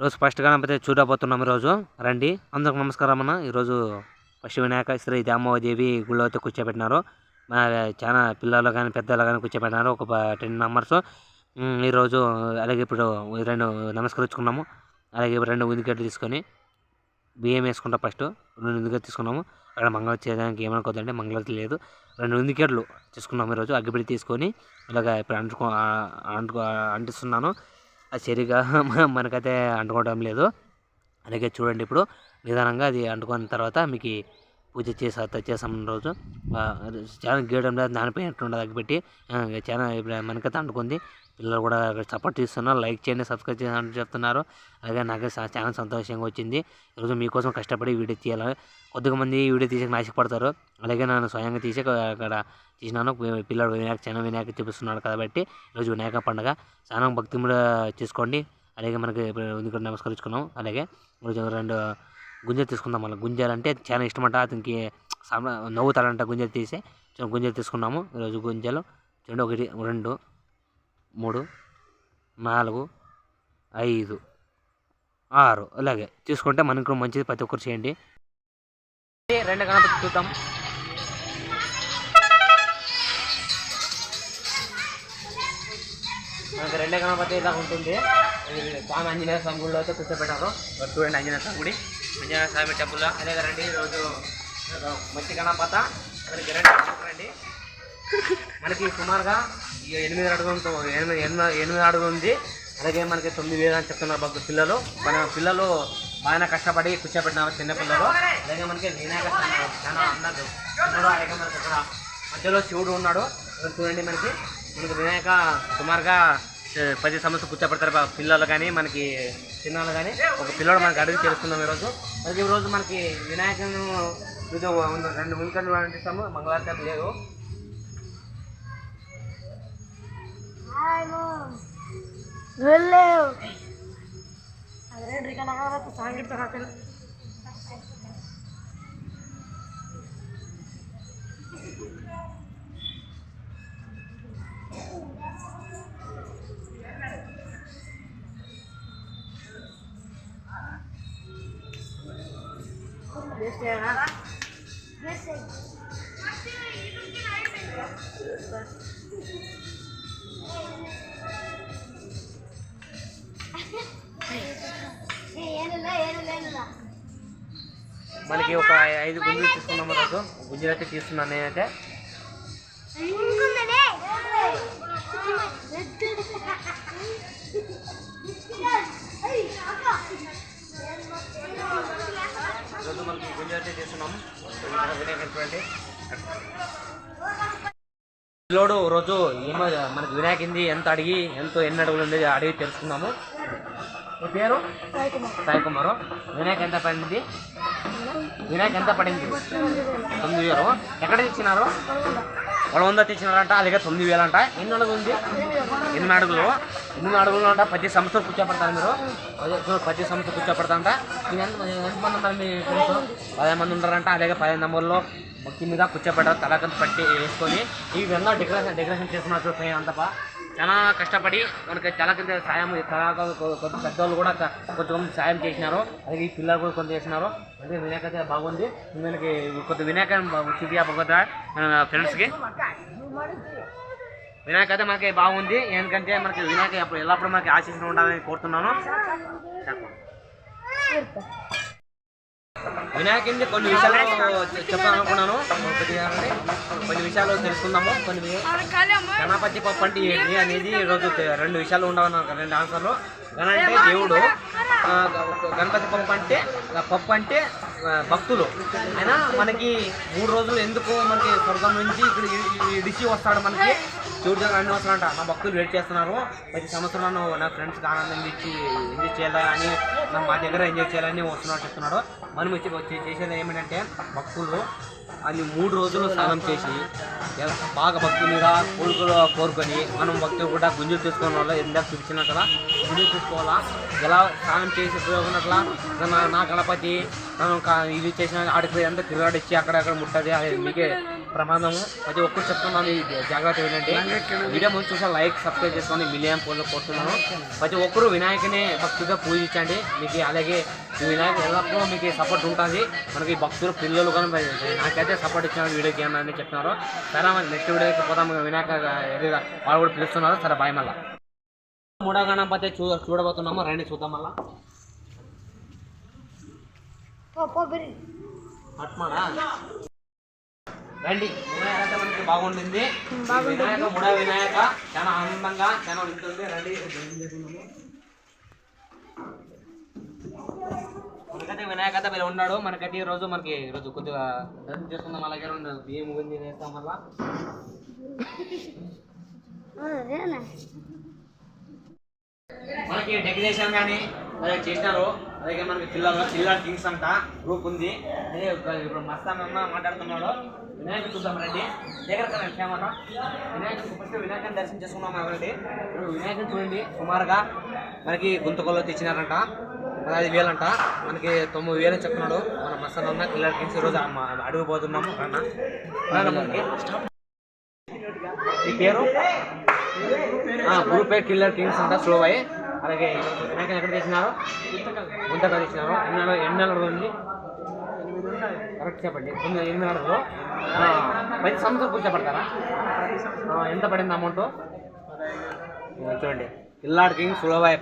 రోజు ఫస్ట్ గణపతి చూడబోతున్నాం ఈరోజు. రండి. అందరికి నమస్కారం అన్న. ఈరోజు ఫస్ట్ వినాయక శ్రీ దేవి గుళ్ళో అయితే కూర్చోబెట్టినారు. మా చాలా పిల్లలు కానీ పెద్దలు కానీ కూర్చోబెట్టినారు. ఒక టెన్ మెంబర్స్ ఈరోజు అలాగే ఇప్పుడు రెండు నమస్కరించుకున్నాము. అలాగే ఇప్పుడు రెండు ఉదిగడ్డలు తీసుకొని బియ్యం వేసుకుంటాం ఫస్ట్. రెండు ఉదిగడ్డలు తీసుకున్నాము. అక్కడ మంగళ చేయడానికి ఏమనుకోదండి మంగళతి లేదు. రెండు ఉదిగడ్డలు తీసుకున్నాము ఈరోజు. అగ్గిపెట్టి తీసుకొని ఇలాగ ఇప్పుడు అంటుకో అంటుకో అంటిస్తున్నాను. సరిగా మనకైతే అంటుకోవడం లేదు. అలాగే చూడండి ఇప్పుడు నిదానంగా అది అంటుకున్న తర్వాత మీకు పూజ చేసా చేసాం రోజు చాలా గీయడం లేదు నానిపోయినట్టు అగ్గిపెట్టి ఆ, చాలా మనకైతే అంటుకుంది. పిల్లలు కూడా సపోర్ట్ చేస్తున్నారు లైక్ చేయండి సబ్స్క్రైబ్ చేయండి చెప్తున్నారు. అలాగే నాకు చాలా సంతోషంగా వచ్చింది. ఈరోజు మీకోసం కష్టపడి వీడియో తీయాలని కొద్దిగా మంది ఈ వీడియో తీసి నాశపడతారు అలాగే నన్ను స్వయంగా తీసి అక్కడ తీసినాను. పిల్లడు వినాయక చిన్న వినాయక చూపిస్తున్నాడు కాబట్టి ఈరోజు వినాయక పండుగ. స్నానం భక్తి కూడా చేసుకోండి. అలాగే మనకి ఇక్కడ నమస్కరించుకున్నాం. అలాగే ఈరోజు రెండు గుంజలు తీసుకుందాం మళ్ళీ. గుంజలు అంటే చాలా ఇష్టమంట అతనికి సమ నవ్వుతాడంట గుంజలు తీసి. గుంజలు తీసుకున్నాము. ఈరోజు గుంజలు రెండు ఒకటి రెండు మూడు నాలుగు ఐదు ఆరు. అలాగే తీసుకుంటే మనకు కూడా మంచిది. ప్రతి ఒక్కరు చేయండి. రెండు గణపతి చూద్దాం. మనకి రెండే గణపతి ఇలా ఉంటుంది. స్వామి ఆంజనేయ స్వామి గుడిలో అయితే కూర్చోబెట్టారు. చూడండి ఆంజనేయ స్వామి గుడి. ఆంజనేయ స్వామి టెంపుల్లో అదే రండి ఈరోజు మంచి గణపత. మనకి రెండు రండి మనకి సుమారుగా ఎనిమిది అడుగులతో ఎనిమిది ఎనిమిది ఎనిమిది అడుగులు ఉంది. అలాగే మనకి తొమ్మిది వేలు అని చెప్తున్నారు పిల్లలు. మన పిల్లలు బాగా కష్టపడి కూర్చోబెట్టినారు చిన్న పిల్లలు. అలాగే మనకి వినాయక స్వామి చాలా అన్నారు ఉన్నాడు అలాగే మనకి ఇక్కడ మధ్యలో శివుడు ఉన్నాడు ఇక్కడ చూడండి మనకి మనకి వినాయక సుమారుగా ఏ, పది సంవత్సరాలు కూర్చోబెడతారు ప- పిల్లలు కానీ మనకి చిన్నలు కానీ ఒక పిల్లడు మనకి అడిగి తెలుస్తున్నాం ఈరోజు అలాగే ఈరోజు మనకి వినాయకుని ఇది ఉన్న రెండు ముంకలు అంటిస్తాము మంగళవారం లేదు వెళ్ళేవు ಅದೇ ರಿಕನಾಗ ಸಾಂಗಿರ್ತಾರ Yes, yeah. మనకి ఒక ఐదు గుంజలు తీసుకున్నాము రోజు గుంజలు అయితే తీసుకున్నాను నేనైతే. రోజు మనకి గుంజలు అయితే పిల్లోడు రోజు ఏమో మనకి వినాయకింది ఎంత అడిగి ఎంతో ఎన్ని అడుగులు ఉంది అడిగి తెలుసుకున్నాము మీ పేరు? సాయి కుమారు. వినాయక్ ఎంత పడింది? వినాయక్ ఎంత పడింది? తొమ్మిది వేలు. ఎక్కడ తెచ్చినారు? వాళ్ళ వంద తెచ్చినారంట అలాగే తొమ్మిది వేలు అంట ఎన్ని అడుగులు ఉంది? ఎనిమిది అడుగులు. ఎనిమిది అడుగులు అంట ప్రతి సంవత్సరం కూర్చోపెడతారు మీరు ప్రతి సంవత్సరం కూర్చోపెడతాంట మీరు ఎంత ఎంతమంది ఉన్నారు మీ ఫ్రెండ్స్? పదిహేను మంది ఉన్నారంట అలాగే పదిహేను నెంబర్లో మీద కూర్చోపెట్టారు తలకంత పట్టి వేసుకొని. ఇవన్నీ డెకరేషన్ డెకరేషన్ చేసుకున్నారు చూడు పైన అంతా చాలా కష్టపడి మనకి చాలా కింద సాయం చాలా కొంత పెద్దవాళ్ళు కూడా కొంచెం సాయం చేసినారు. అలాగే ఈ పిల్లలు కూడా కొంత చేసినారు. అంటే వినాయక బాగుంది మనకి కొద్ది వినాయక చూపియా కొద్దిగా ఫ్రెండ్స్కి వినాయక అయితే మనకి బాగుంది ఎందుకంటే మనకి వినాయక ఎప్పుడు ఎల్లప్పుడూ మనకి ఆశీస్సులు ఉండాలని కోరుతున్నాను. వినాయకుడిని కొన్ని విషయాలు చెప్పాలనుకున్నాను. కొన్ని విషయాలు తెలుసుకుందాము. కొన్ని గణపతి పప్పు అంటే ఏంటి అనేది ఈరోజు రెండు విషయాలు ఉండవు రెండు ఆన్సర్లు. గణ అంటే దేవుడు. గణపతి పప్పు అంటే పప్పు అంటే భక్తులు. అయినా మనకి మూడు రోజులు ఎందుకు మనకి స్వర్గం నుంచి ఇక్కడ ఇడిచి వస్తాడు మనకి. చూడు అన్ని వస్తాడంట. నా భక్తులు వెయిట్ చేస్తున్నారు. ప్రతి సంవత్సరం నన్ను నా ఫ్రెండ్స్కి ఆనందం ఇచ్చి ఎంజాయ్ చేయాలా అని మా దగ్గర ఎంజాయ్ చేయాలని వస్తున్నాడు చెప్తున్నాడు. మనం వచ్చి చేసేది ఏమిటంటే భక్తులు అది మూడు రోజులు స్నానం చేసి బాగా భక్తి మీద కోరుకులు కోరుకొని మనం భక్తులు కూడా గుంజులు తీసుకోవడం వల్ల ఇందాక చూపించినట్లా గుంజులు తీసుకోవాలా? ఎలా స్నానం చేసి ఉపయోగనట్లా నా నా గణపతి మనం ఇది చేసిన ఆడికి పోయి అంతా తిరగాడిచ్చి అక్కడక్కడ ముట్టది అది మీకే ప్రమాదము. ప్రతి ఒక్కరు చెప్తున్నాను ఈ జాగ్రత్త ఏంటంటే వీడియో ముందు చూసా లైక్ సబ్స్క్రైబ్ చేసుకొని మిలియన్ ఫోన్లో కొడుతున్నాను. ప్రతి ఒక్కరు వినాయకుని భక్తిగా పూజించండి. మీకు అలాగే ఈ వినాయకుడు ఎల్లప్పుడూ మీకు సపోర్ట్ ఉంటుంది. మనకి భక్తులు పిల్లలు కానీ నాకైతే సపోర్ట్ ఇచ్చిన వీడియో గేమ్ అని చెప్తున్నారు సరే మరి నెక్స్ట్ వీడియోకి పోదాం. వినాయక వాళ్ళు కూడా పిలుస్తున్నారు. సరే బాయ్ మళ్ళా. మూడో గణపతి చూ చూడబోతున్నాము. రండి చూద్దాం మళ్ళా. అట్మాడా రండి. వినాయక అయితే మనకి బాగుంటుంది. వినాయక మూడో వినాయక చాలా ఆనందంగా చాలా ఉంటుంది. రండి. మనకైతే వినాయక అయితే వీళ్ళు ఉన్నాడు. మనకైతే ఈ రోజు మనకి రోజు కొద్దిగా దర్శనం చేసుకుందాం. అలాగే రెండు బియ్యం గుంజి వేస్తాం వల్ల మనకి డెకరేషన్ కానీ చేసినారు. అలాగే మనకి కిల్లా పిల్లల కింగ్స్ అంట గ్రూప్ ఉంది. అదే ఇప్పుడు మస్తాన్ మాట్లాడుతున్నాడు. వినాయకుడు చూద్దాం రండి. దగ్గర కదా క్షేమరా వినాయకుడు ఫస్ట్ వినాయకుని దర్శనం చేసుకున్నాం ఎవరండి ఇప్పుడు వినాయకుని చూడండి సుమారుగా మనకి గుంతకొల్లో తెచ్చినారంట. పదహైదు వేలంట. మనకి తొమ్మిది వేలు చెప్తున్నాడు. మన మస్తాన్ అన్న కింగ్స్ ఈరోజు అమ్మ- అడుగుపోతున్నాము అన్న. మనకి ఈ పేరు? గ్రూప్ ఏ కిల్లర్ కింగ్స్ అంట స్లో అయ్యి అలాగే వినాయకుని ఎక్కడ తీసినారు? గుంతక తీసినారు. ఎన్ని ఎన్ని నెలలు ఉంది? కరెక్ట్ చెప్పండి. తొమ్మిది ఎనిమిది ఆ, పది సంవత్సరాలు కూర్చోబడతారా ఎంత పడింది అమౌంట్ చూడండి. ఇల్లాడికి కింగ్ సులభాయ్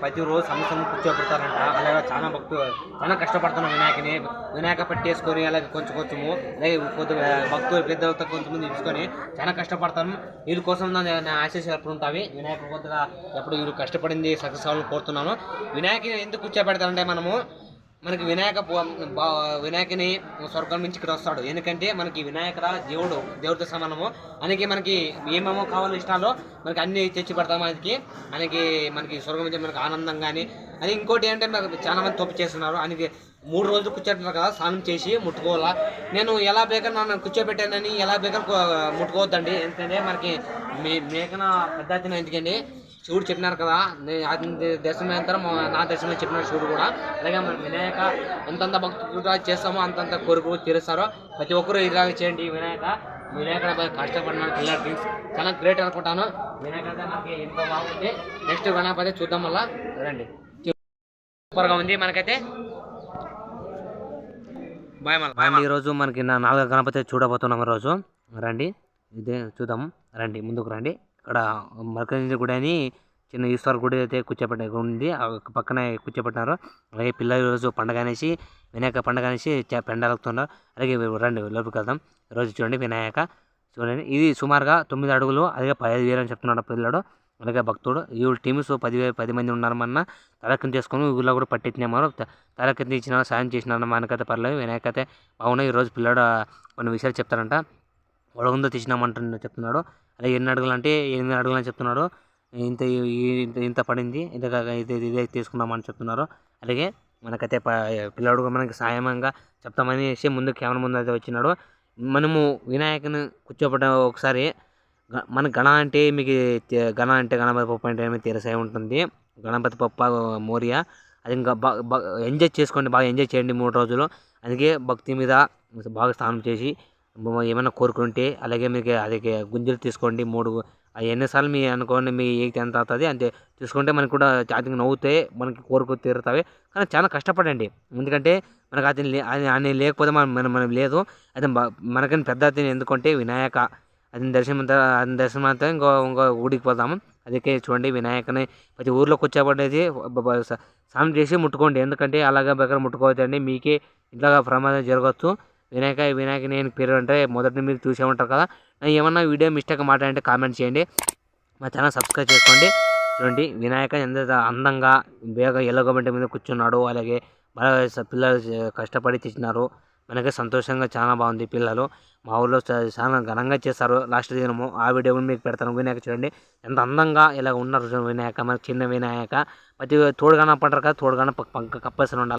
సంవత్సరం కూర్చోబెడతారంట. అలాగే చాలా భక్తులు చాలా కష్టపడుతున్నాం వినాయకని. వినాయక పెట్టేసుకొని అలాగే కొంచెం కొంచెము అలాగే కొద్దిగా భక్తులు పెద్దలతో కొంతమంది తీసుకొని చాలా కష్టపడతాను వీళ్ళ కోసం నా ఆశీస్సులు ఎప్పుడు ఉంటావి వినాయక కొద్దిగా ఎప్పుడు వీళ్ళు కష్టపడింది సక్సెస్ అవ్వాలని కోరుతున్నాను. వినాయకుని ఎందుకు కూర్చోబెడతారంటే మనము మనకి వినాయక వినాయకుని స్వర్గం నుంచి ఇక్కడ వస్తాడు. ఎందుకంటే మనకి వినాయకుడ దేవుడు దేవుడితో సమానము ఆయనకి మనకి ఏమేమో కావాలో ఇష్టాలో మనకి అన్ని తెచ్చి పెడతాము ఆయనకి. ఆయనకి మనకి స్వర్గం నుంచి మనకి ఆనందం కానీ అది ఇంకోటి ఏంటంటే నాకు చాలా మంది తప్పు చేస్తున్నారు. ఆయనకి మూడు రోజులు కూర్చోంటున్నారు కదా స్నానం చేసి ముట్టుకోవాలా. నేను ఎలా బేకర్ నన్ను కూర్చోబెట్టానని ఎలా బేకర్ ముట్టుకోవద్దండి. ఎందుకంటే మనకి మే మేకన పెద్ద ఎందుకండి శివుడు చెప్పినారు కదా నే- అది నా దర్శనం చెప్పినారు శివుడు కూడా. అలాగే మన వినాయక ఎంతంత భక్తులుగా చేస్తామో అంతంత కోరిక తీరుస్తారో ప్రతి ఒక్కరు ఇలాగ చేయండి. వినాయక వినాయక బాగా కష్టపడిన పిల్లల చాలా గ్రేట్ అనుకుంటాను. వినాయక అయితే మనకి ఎంతో బాగుంది. నెక్స్ట్ గణపతి చూద్దాం వల్ల రండి. సూపర్గా ఉంది మనకైతే. బాయ్ మళ్ళీ. ఈరోజు మనకి నా నాలుగో గణపతి చూడబోతున్నాం ఈరోజు. రండి. ఇదే చూద్దాం. రండి. ముందుకు రండి. ఇక్కడ మరకజి గుడి అని చిన్న ఈశ్వర గుడి అయితే కూర్చోబెట్టిన ఉంది. ఒక పక్కనే కూర్చోబెట్టినారు. అలాగే పిల్లలు ఈరోజు పండగ అనేసి వినాయక పండగ అనేసి చ- అలాగే రండి లోపలికి వెళ్దాం. ఈరోజు చూడండి వినాయక చూడండి ఇది సుమారుగా తొమ్మిది అడుగులు అలాగే పదిహేను వేలు అని చెప్తున్నాడు పిల్లడు. అలాగే భక్తుడు. ఈ టీమ్స్ పది పది మంది ఉన్నారన్న తలకింద చేసుకొని ఊళ్ళో కూడా పట్టించినామారు తలకింద ఇచ్చిన సాయం చేసిన మనకైతే పర్లేదు. వినాయకైతే బాగున్నాయి. ఈరోజు పిల్లడు కొన్ని విషయాలు చెప్తారంట పొడవుందో తీసినామంటున్నాడు చెప్తున్నాడు. అలాగే ఎన్ని అడుగులు అంటే ఎనిమిది అడుగులు అని చెప్తున్నాడు. ఇంత ఇంత ఇంత పడింది ఇంత ఇది ఇదే తీసుకున్నామని చెప్తున్నారు. అలాగే మనకైతే పిల్లడు మనకి సాయంగా చెప్తామనేసి ముందు కెమెరా ముందు అయితే వచ్చినాడు. మనము వినాయకుని కూర్చోబడ్డ ఒకసారి గ- మన గణ అంటే మీకు గణ అంటే గణపతి పప్పు అంటే ఏమీ ఉంటుంది. గణపతి పప్ప మోరియా. అది ఇంకా బాగా ఎంజాయ్ చేసుకోండి బాగా ఎంజాయ్ చేయండి మూడు రోజులు. అందుకే భక్తి మీద బాగా స్నానం చేసి ఏమైనా కోరుకుంటే అలాగే మీకు అది గుంజలు తీసుకోండి మూడు ఎన్నిసార్లు మీ అనుకోండి మీ ఏకి ఎంత అవుతుంది అంతే. తీసుకుంటే మనకు కూడా చాటింగ్ నవ్వుతే మనకి కోరుకు తీరుతాయి. కానీ చాలా కష్టపడండి. ఎందుకంటే మనకు అతని లే ఆయన లేకపోతే మనం మనం మనం లేదు. అది మనకని పెద్ద అతని ఎందుకంటే వినాయక. అతని దర్శనం అంతా అతని దర్శనం అంతా ఇంకో ఇంకో ఊడికి పోతాము అదికే చూడండి వినాయకని. ప్రతి ఊర్లోకి వచ్చేపడేది స్నానం చేసి ముట్టుకోండి. ఎందుకంటే అలాగే బెగ్గర ముట్టుకోవద్దండి. మీకే ఇట్లాగా ప్రమాదం జరగవచ్చు వినాయక వినాయక నేను పేరు అంటే మొదటి మీరు చూసే ఉంటారు కదా. నేను ఏమన్నా వీడియో మిస్టేక్ మాట్లాడంటే కామెంట్ చేయండి. మా ఛానల్ సబ్స్క్రైబ్ చేసుకోండి. చూడండి వినాయక ఎంత అందంగా బేగ ఎల్లగొబంటి మీద కూర్చున్నాడు. అలాగే బాగా పిల్లలు కష్టపడి తెచ్చినారు. మనకి సంతోషంగా చాలా బాగుంది పిల్లలు. మా ఊళ్ళో చాలా ఘనంగా చేస్తారు లాస్ట్ దినము ఆ వీడియో మీకు పెడతాను. వినాయక చూడండి ఎంత అందంగా ఇలా ఉన్నారు వినాయక. మనకి చిన్న వినాయక. ప్రతి తోడుగానే పడ్డారు కదా తోడుగాన పక్క పక్క ఉండాలి.